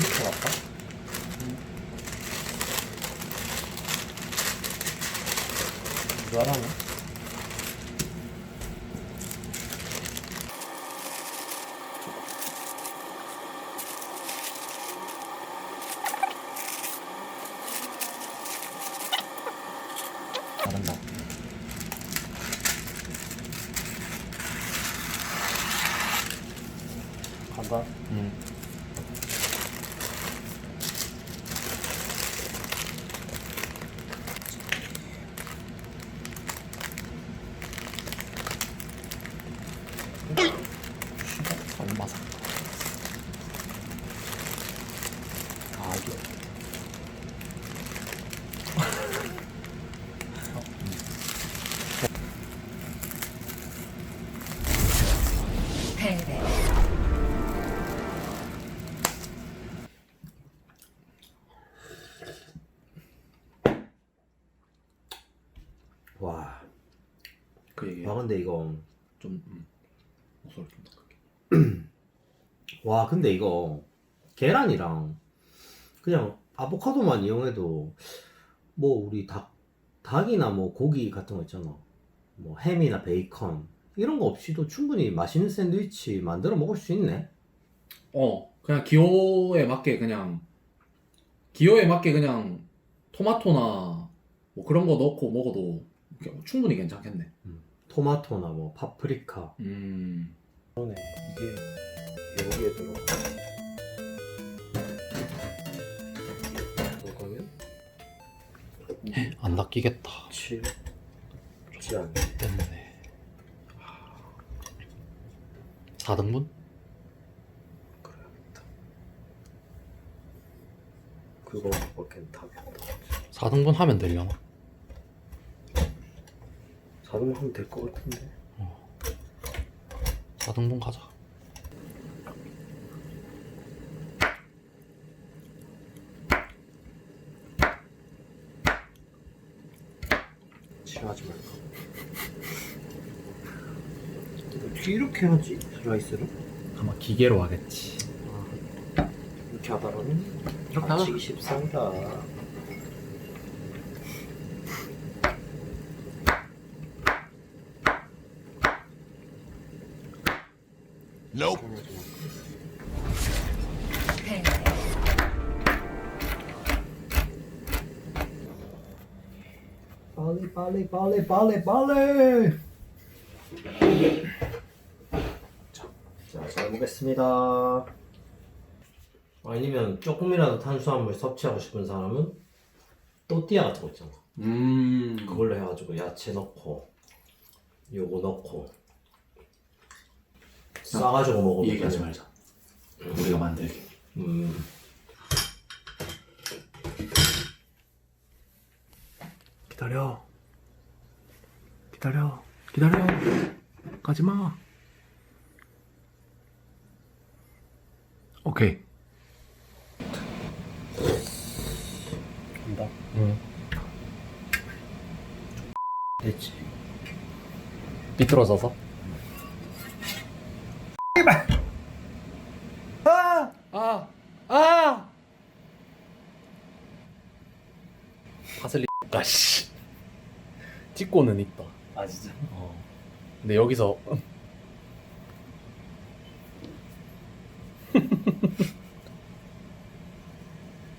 이거 아까? 나랑 바른다 간다 응 그 얘기 와 근데 이거 좀 음. 목소리 좀더 크게. 와 근데 이거 계란이랑 그냥 아보카도만 이용해도 뭐 우리 닭 닭이나 뭐 고기 같은 거 있잖아 뭐 햄이나 베이컨 이런 거 없이도 충분히 맛있는 샌드위치 만들어 먹을 수 있네 어 그냥 기호에 맞게 그냥 기호에 맞게 그냥 토마토나 뭐 그런 거 넣고 먹어도 충분히 괜찮겠네. 토마토나 뭐 파프리카. 음. 이게 여기에 들어가 들어가면? 안 닦이겠다. 7 좋지 않네. 때문에 4등분? 그래야겠다. 답이 없다 4등분 하면 되려나? 자동 하면 될 것 같은데 4등분 가자. 싫어하지 말까 어떻게 이렇게 하지 슬라이스를? 아마 기계로 하겠지. 이렇게 하다가는 이렇게 하자. 맞히기 십상이다 패배. 빨리 빨리 빨리 빨리 빨리 자, 자, 잘 먹겠습니다 아니면 조금이라도 탄수화물 섭취하고 싶은 사람은 또띠아 같은 거 있잖아 음. 그걸로 해가지고 야채 넣고 요거 넣고 싸가지고 먹으면 얘기하지. 말자. 우리가 만들게. 음. 기다려. 기다려. 기다려. 가지 마. 오케이. 간다 응. 됐지 삐뚤어져서? 아! 아! 파슬리 아 씨 찍고는 있다 아 진짜? 어. 근데 여기서